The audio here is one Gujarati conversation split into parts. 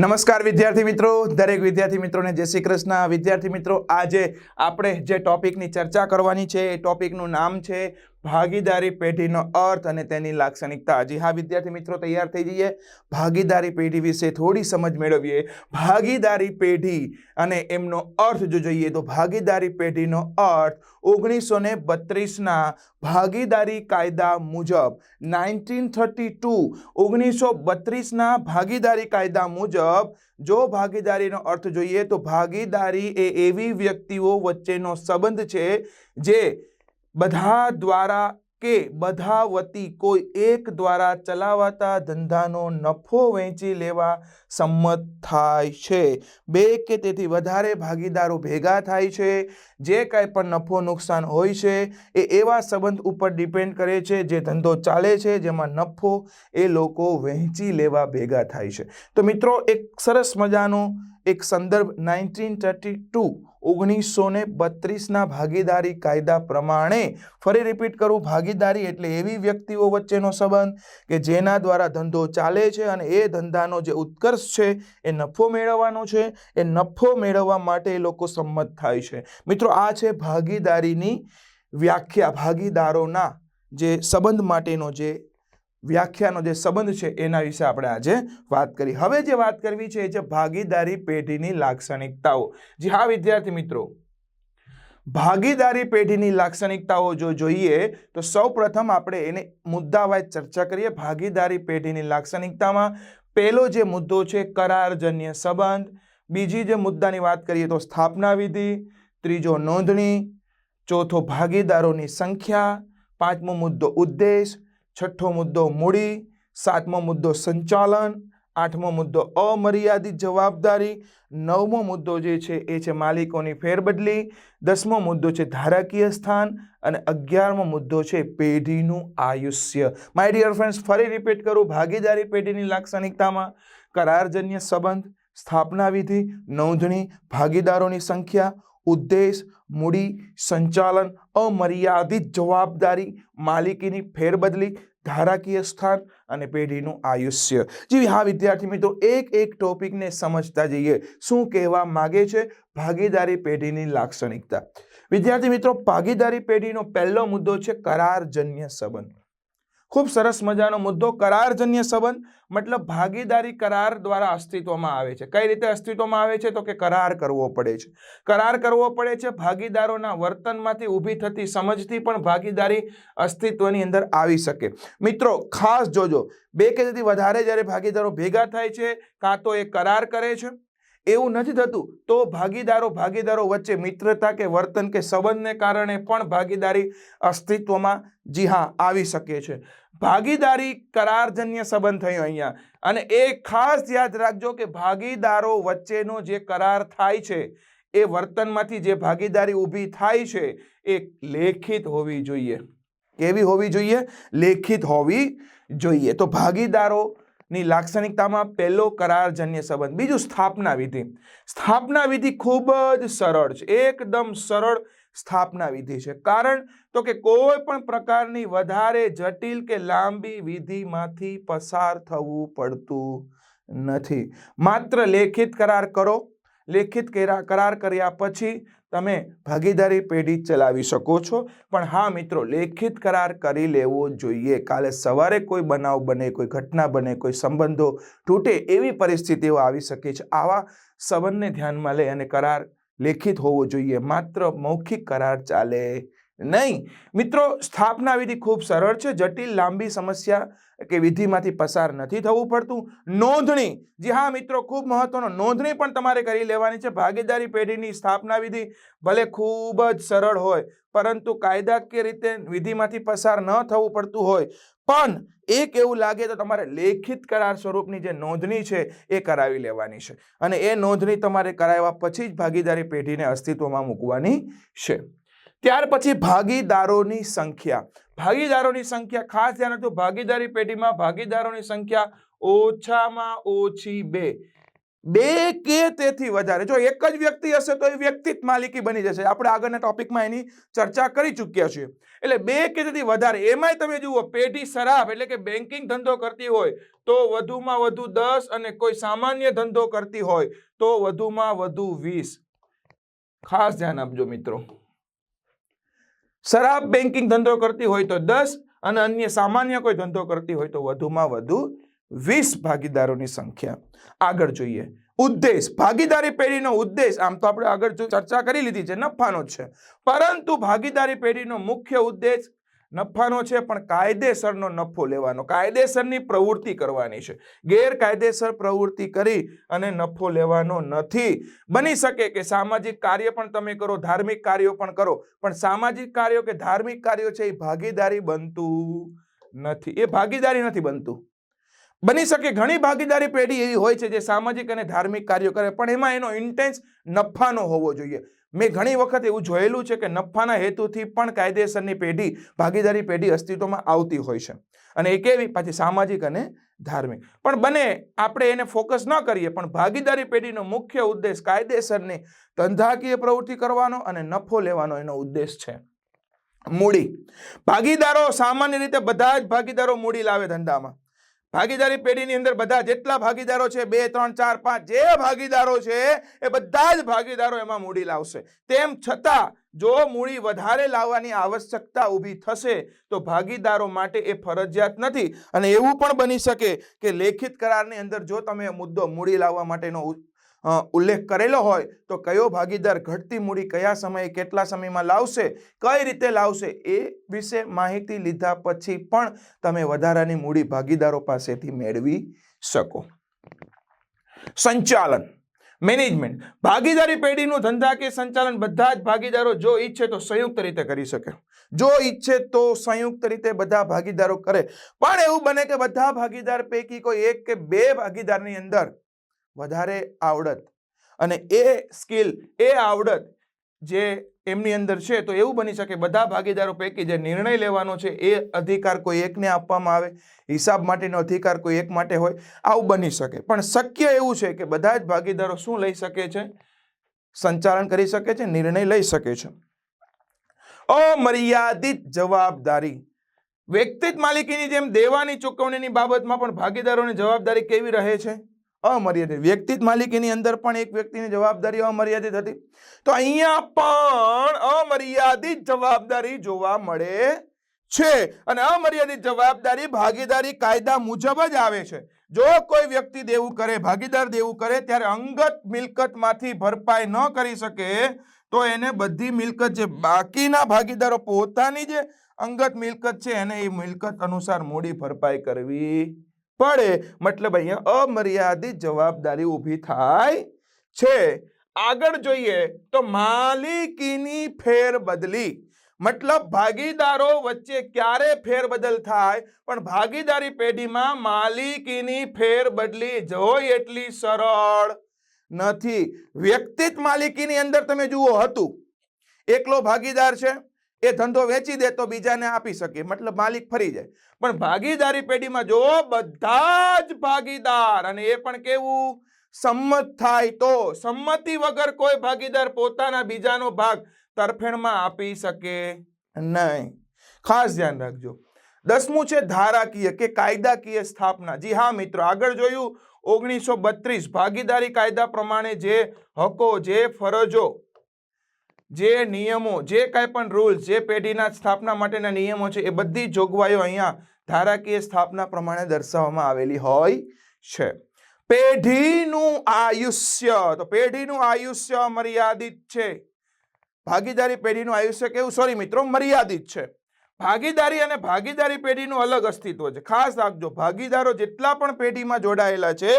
નમસ્કાર વિદ્યાર્થી મિત્રો. દરેક વિદ્યાર્થી મિત્રોને જય શ્રી કૃષ્ણ. વિદ્યાર્થી મિત્રો, આજે આપણે જે ટોપિકની ચર્ચા કરવાની છે, એ ટોપિકનું નામ છે ભાગીદારી પેઢીનો અર્થ અને તેની લાક્ષણિકતા. જી હા, વિદ્યાર્થી મિત્રો, તૈયાર થઈ જઈએ. ભાગીદારી પેઢી વિશે થોડી સમજ મેળવીએ. ભાગીદારી પેઢી અને એમનો અર્થ જો જોઈએ તો ભાગીદારી પેઢીનો અર્થ ઓગણીસો ને બત્રીસના ભાગીદારી કાયદા મુજબ, નાઇન્ટીન થર્ટી ટુ, ઓગણીસો બત્રીસના ભાગીદારી કાયદા મુજબ, જો ભાગીદારીનો અર્થ જોઈએ તો ભાગીદારી એ એવી વ્યક્તિઓ વચ્ચેનો સંબંધ છે જે બધા દ્વારા કે બધા વતી કોઈ એક દ્વારા ચલાવાતા ધંધાનો નફો વહેંચી લેવા સંમત થાય છે. બે કે તેથી વધારે ભાગીદારો ભેગા થાય છે. જે કાંઈ પણ નફો નુકસાન હોય છે એ એવા સંબંધ ઉપર ડિપેન્ડ કરે છે જે ધંધો ચાલે છે જેમાં નફો એ લોકો વહેંચી લેવા ભેગા થાય છે. તો મિત્રો એક સરસ મજાનો એક સંદર્ભ નાઇન્ટીન થર્ટી ટુ ઓગણીસો ને બત્રીસના ભાગીદારી કાયદા પ્રમાણે ફરી રિપીટ કરું, ભાગીદારી એટલે એવી વ્યક્તિઓ વચ્ચેનો સંબંધ કે જેના દ્વારા ધંધો ચાલે છે અને એ ધંધાનો જે ઉત્કર્ષ છે, એ નફો મેળવવાનો છે, એ નફો મેળવવા માટે એ લોકો સંમત થાય છે. મિત્રો, આ છે ભાગીદારીની વ્યાખ્યા, ભાગીદારોના જે સંબંધ માટેનો જે વ્યાખ્યાનો જે સંબંધ છે એના વિશે આપણે આજે વાત કરી. હવે જે વાત કરવી છે એ છે ભાગીદારી પેઢીની લાક્ષણિકતાઓ. જી હા, વિદ્યાર્થી મિત્રો. ભાગીદારી પેઢીની લાક્ષણિકતાઓ જો જોઈએ, તો સૌ પ્રથમ આપણે એને મુદ્દાવાઇઝ ચર્ચા કરીએ. ભાગીદારી પેઢીની લાક્ષણિકતામાં પહેલો જે મુદ્દો છે કરારજન્ય સંબંધ. બીજી જે મુદ્દાની વાત કરીએ તો સ્થાપના વિધિ. ત્રીજો નોંધણી. ચોથો ભાગીદારોની સંખ્યા. પાંચમો મુદ્દો ઉદ્દેશ. છઠ્ઠો મુદ્દો મૂડી, સાતમો મુદ્દો સંચાલન, આઠમો મુદ્દો અમર્યાદિત જવાબદારી, નવમો મુદ્દો જે છે એ છે માલિકોની ફેરબદલી, દસમો મુદ્દો છે ધારાકીય સ્થાન અને અગિયારમો મુદ્દો છે પેઢીનું આયુષ્ય. માય ડિયર ફ્રેન્ડ્સ ફરી રિપીટ કરું, ભાગીદારી પેઢીની લાક્ષણિકતામાં કરારજન્ય સંબંધ, સ્થાપના વિધિ, નોંધણી, ભાગીદારોની સંખ્યા, ઉદ્દેશ, મૂડી, સંચાલન, અમર્યાદિત જવાબદારી, માલિકીની ફેરબદલી ધારાકીય સ્થાન અને પેઢીનું આયુષ્ય. જેવી હા, વિદ્યાર્થી મિત્રો, એક એક ટોપિકને સમજતા જઈએ. શું કહેવા માગે છે? ભાગીદારી પેઢીની લાક્ષણિકતા. વિદ્યાર્થી મિત્રો, ભાગીદારી પેઢીનો પહેલો મુદ્દો છે કરારજન્ય સંબંધ. ખૂબ સરસ મજાનો મુદ્દો, કરારજન્ય સંબંધ, મતલબ ભાગીદારી કરાર દ્વારા અસ્તિત્વમાં આવે છે. કઈ રીતે અસ્તિત્વમાં આવે છે? તો કે કરાર કરવો પડે છે. કરાર કરવો પડે છે ભાગીદારોના વર્તનમાંથી ઊભી થતી સમજથી પણ ભાગીદારી અસ્તિત્વની અંદર આવી શકે. મિત્રો, ખાસ જોજો. બે કે તેથી વધારે જ્યારે ભાગીદારો ભેગા થાય છે, કાં તો એ કરાર કરે છે એવું નથી થતું. તો ભાગીદારો ભાગીદારો વચ્ચે મિત્રતા કે વર્તન કે સંબંધને કારણે પણ ભાગીદારી અસ્તિત્વમાં, જી હા, આવી શકે છે. ભાગીદારી કરારજન્ય સંબંધ થયો અહીંયા. અને એ ખાસ યાદ રાખજો કે ભાગીદારો વચ્ચેનો જે કરાર થાય છે, એ વર્તનમાંથી જે ભાગીદારી ઊભી થાય છે, એ લેખિત હોવી જોઈએ. કેવી હોવી જોઈએ? લેખિત હોવી જોઈએ. તો ભાગીદારો ની લાક્ષણિકતામાં પહેલો કરારજન્ય સંબંધ. બીજું સ્થાપના વિધિ. સ્થાપના વિધિ ખૂબ જ સરળ છે. એકદમ સરળ સ્થાપના વિધિ છે. કારણ તો કે કોઈ પણ પ્રકારની વધારે જટિલ કે લાંબી વિધિમાંથી પસાર થવું પડતું નથી. માત્ર લેખિત કરાર કરો. લેખિત કરા- કરાર કર્યા પછી તમે ભાગીદારી પેઢી ચલાવી શકો છો. પણ હા મિત્રો, લેખિત કરાર કરી લેવો જોઈએ. કાલે સવારે કોઈ બનાવ બને, કોઈ ઘટના બને, કોઈ સંબંધો તૂટે એવી પરિસ્થિતિઓ આવી શકે છે. આવા સંબંધને ધ્યાનમાં લઈ અને કરાર લેખિત હોવો જોઈએ. માત્ર મૌખિક કરાર ચાલે નહીં. મિત્રો, સ્થાપના વિધિ ખૂબ સરળ છે. જટિલ, લાંબી સમસ્યા કે વિધિમાંથી પસાર નથી થવું પડતું. નોંધણી. જી હા, મિત્રો, ખૂબ મહત્વનો. નોંધણી પણ તમારે કરી લેવાની છે. ભાગીદારી પેઢીની સ્થાપના વિધિ ભલે ખૂબ જ સરળ હોય, પરંતુ કાયદાકીય રીતે વિધિમાંથી પસાર ન થવું પડતું હોય. પણ એક એવું લાગે તો તમારે લેખિત કરાર સ્વરૂપની જે નોંધણી છે એ કરાવી લેવાની છે. અને એ નોંધણી તમારે કરાવ્યા પછી જ ભાગીદારી પેઢીને અસ્તિત્વમાં મૂકવાની છે. ત્યાર પછી ભાગીદારોની સંખ્યા. ભાગીદારોની સંખ્યા ખાસ ધ્યાન રાખજો. ભાગીદારી પેઢીમાં ભાગીદારોની સંખ્યા ઓછામાં ઓછી બે. બે કે તેથી વધારે. જો એક જ વ્યક્તિ હશે તો એ વ્યક્તિ માલિકી બની જશે. આપણે આગળના ટોપિકમાં એની ચર્ચા કરી ચૂક્યા છીએ. એટલે બે કે તેથી વધારે. એમાંય તમે જુઓ, પેઢી શરાબ એટલે કે બેન્કિંગ ધંધો કરતી હોય તો વધુમાં વધુ દસ અને કોઈ સામાન્ય ધંધો કરતી હોય તો વધુમાં વધુ વીસ. ખાસ ધ્યાન આપજો મિત્રો. શરાબ બેન્કિંગ ધંધો કરતી હોય તો દસ અને અન્ય સામાન્ય કોઈ ધંધો કરતી હોય તો વધુમાં વધુ વીસ ભાગીદારોની સંખ્યા. આગળ જોઈએ. ઉદ્દેશ. ભાગીદારી પેઢીનો ઉદ્દેશ, આમ તો આપણે આગળ ચર્ચા કરી લીધી છે, નફાનો છે. પરંતુ ભાગીદારી પેઢીનો મુખ્ય ઉદ્દેશ નફાનો છે, પણ કાયદેસરનો નફો લેવાનો. કાયદેસરની પ્રવૃત્તિ કરવાની છે. ગેરકાયદેસર પ્રવૃત્તિ કરી અને નફો લેવાનો નથી. બની શકે કે સામાજિક કાર્ય પણ તમે કરો, ધાર્મિક કાર્યો પણ કરો, પણ સામાજિક કાર્યો કે ધાર્મિક કાર્યો છે, એ ભાગીદારી બનતું નથી. એ ભાગીદારી નથી બનતું. બની શકે ઘણી ભાગીદારી પેઢી એવી હોય છે, જે સામાજિક અને ધાર્મિક કાર્યો કરે, પણ એમાં એનો ઇન્ટેન્સ નફાનો હોવો જોઈએ. મેં ઘણી વખત એવું જોયેલું છે કે નફાના હેતુથી પણ કાયદેસરની પેઢી, ભાગીદારી પેઢી અસ્તિત્વમાં આવતી હોય છે. અને એ કેવી પાછી સામાજિક અને ધાર્મિક. પણ બને, આપણે એને ફોકસ ન કરીએ, પણ ભાગીદારી પેઢીનો મુખ્ય ઉદ્દેશ કાયદેસરની ધંધાકીય પ્રવૃત્તિ કરવાનો અને નફો લેવાનો એનો ઉદ્દેશ છે. મૂડી. ભાગીદારો સામાન્ય રીતે બધા જ ભાગીદારો મૂડી લાવે ધંધામાં. ભાગીદારી પેઢીની અંદર બધા જેટલા ભાગીદારો છે, બે, ત્રણ, ચાર, પાંચ, જે ભાગીદારો છે, એ બધા જ ભાગીદારો એમાં મૂડી લાવશે. તેમ છતાં, જો મૂડી વધારે લાવવાની આવશ્યકતા ઊભી થશે, તો ભાગીદારો માટે એ ફરજિયાત નથી. અને એવું પણ બની શકે કે લેખિત કરારની અંદર જો તમે મુદ્દો મૂડી લાવવા માટેનો ઉલ્લેખ કરેલો હોય તો કયો ભાગીદાર ઘટતી મૂડી કયા સમયે કેટલા સમયમાં લાવશે, કઈ રીતે લાવશે એ વિશે માહિતી લીધા પછી પણ તમે વધારાની મૂડી ભાગીદારો પાસેથી મેળવી શકો. સંચાલન, મેનેજમેન્ટ, ભાગીદારી પેઢીનું ધંધા કે સંચાલન બધા જ ભાગીદારો જો ઈચ્છે તો સંયુક્ત રીતે કરી શકે. જો ઈચ્છે તો સંયુક્ત રીતે બધા ભાગીદારો કરે. પણ એવું બને કે બધા ભાગીદાર પૈકી કોઈ એક કે બે ભાગીદારની અંદર વધારે આવડત. અને એ સ્કિલ, એ આવડત જે એમની અંદર છે, તો એવું બની શકે બધા ભાગીદારો પૈકી જે નિર્ણય લેવાનો છે, એ અધિકાર કોઈ એકને આપવામાં આવે, હિસાબ માટેનો અધિકાર કોઈ એક માટે હોય, આવું બની શકે. પણ શક્ય એવું છે કે બધા જ ભાગીદારો શું લઈ શકે છે? સંચાલન કરી શકે છે, નિર્ણય લઈ શકે છે. અમર્યાદિત જવાબદારી. વ્યક્તિગત માલિકીની જેમ દેવાની ચૂકવણીની બાબતમાં પણ ભાગીદારોની જવાબદારી કેવી રહે છે? અમર્યાદિત. વ્યક્તિત માલિકીની અંદર પણ એક વ્યક્તિની જવાબદારી અમર્યાદિત હતી. તો અહીંયા પણ અમર્યાદિત જવાબદારી જોવા મળે છે. અને અમર્યાદિત જવાબદારી ભાગીદારી કાયદા મુજબ જ આવે છે. જો કોઈ વ્યક્તિ દેવું કરે, ભાગીદાર દેવું કરે, ત્યારે અંગત મિલકતમાંથી ભરપાઈ ન કરી શકે, તો એને બધી મિલકત જે બાકીના ભાગીદારો પોતાની જે અંગત મિલકત છે, એને એ મિલકત અનુસાર મૂડી ભરપાઈ કરવી પડે. મતલબ અહીંયા અમર્યાદિત જવાબદારી ઊભી થાય છે. આગળ જોઈએ તો માલિકીની ફેરબદલી. મતલબ ભાગીદારો વચ્ચે ક્યારે ફેરબદલ થાય? પણ ભાગીદારી પેઢીમાં માલિકીની ફેરબદલી જોઈ એટલી સરળ નથી. વ્યક્તિત માલિકીની અંદર તમે જુઓ, હતું. એકલો ભાગીદાર છે. એ ધંધો વેચી દે તો બીજાને આપી શકે, મતલબ માલિક ફરી જાય. પણ ભાગીદારી પેઢીમાં જો બધા જ ભાગીદાર, અને એ પણ કેવું? સંમત થાય તો, સંમતિ વગર કોઈ ભાગીદાર પોતાના બીજાનો ભાગ તરફેણમાં આપી શકે નહીં. ખાસ ધ્યાન રાખજો. દસમું છે ધારાકીય કે કાયદાકીય સ્થાપના. જી હા મિત્રો, આગળ જોયું, ઓગણીસો બત્રીસ. ભાગીદારી કાયદા પ્રમાણે જે હકો, જે ફરજો જે નિયમો, જે કાંઈ પણ રૂલ્સ જે પેઢીના સ્થાપના માટેના નિયમો છે, એ બધી જોગવાઈઓ અહીંયા ધારાકીય સ્થાપના પ્રમાણે દર્શાવવામાં આવેલી હોય છે. પેઢીનું આયુષ્ય, તો પેઢીનું આયુષ્ય મર્યાદિત છે. ભાગીદારી પેઢીનું આયુષ્ય કેવું? સોરી મિત્રો, મર્યાદિત છે. ભાગીદારી અને ભાગીદારી પેઢીનું અલગ અસ્તિત્વ છે. ખાસ રાખજો, ભાગીદારો જેટલા પણ પેઢીમાં જોડાયેલા છે,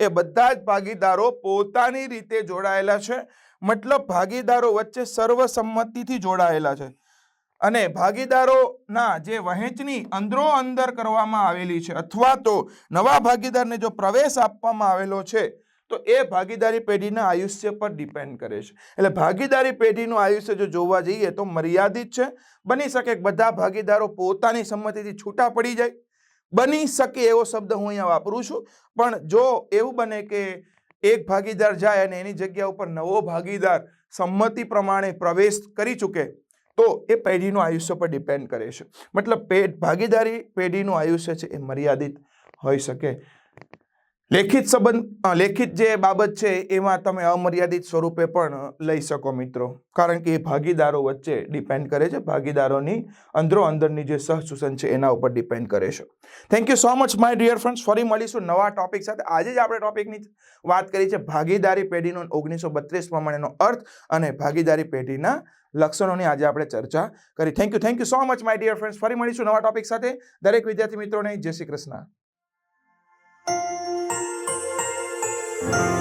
એ બધા જ ભાગીદારો પોતાની રીતે જોડાયેલા છે. મતલબ ભાગીદારો વચ્ચે સર્વસંમતિથી જોડાયેલા છે. અને ભાગીદારોના જે વહેંચણી અંદરો અંદર કરવામાં આવેલી છે અથવા તો નવા ભાગીદારને જો પ્રવેશ આપવામાં આવેલો છે, તો એ ભાગીદારી પેઢીના આયુષ્ય પર ડિપેન્ડ કરે છે. એટલે ભાગીદારી પેઢીનું આયુષ્ય જો જોવા જઈએ તો મર્યાદિત છે. બની શકે બધા ભાગીદારો પોતાની સંમતિથી છૂટા પડી જાય. બની શકે એવો શબ્દ હું અહીંયા વાપરું છું. પણ જો એવું બને કે એક ભાગીદાર જાય અને એની જગ્યા ઉપર નવો ભાગીદાર સંમતિ પ્રમાણે પ્રવેશ કરી ચૂકે, તો એ પેઢીનું આયુષ્ય પર ડિપેન્ડ કરે છે. મતલબ પેઢ ભાગીદારી પેઢીનું આયુષ્ય છે એ મર્યાદિત હોઈ શકે. લેખિત સંબંધ લેખિત જે બાબત છે એમાં તમે અમર્યાદિત સ્વરૂપે પણ લઈ શકો મિત્રો. કારણ કે એ ભાગીદારો વચ્ચે ડિપેન્ડ કરે છે. ભાગીદારોની અંદરો અંદરની જે સહસૂસન છે એના ઉપર ડિપેન્ડ કરે છે. Thank you so much my dear friends ફરી મળીશું નવા ટોપિક સાથે. આજે જ આપણે ટોપિકની વાત કરી છે ભાગીદારી પેઢીનો ઓગણીસો બત્રીસ પ્રમાણેનો અર્થ અને ભાગીદારી પેઢીના લક્ષણોની આજે આપણે ચર્ચા કરી. Thank you thank you so much my dear friends ફરી મળીશું નવા ટોપિક સાથે. દરેક વિદ્યાર્થી મિત્રોને જય શ્રી કૃષ્ણ. Thank you.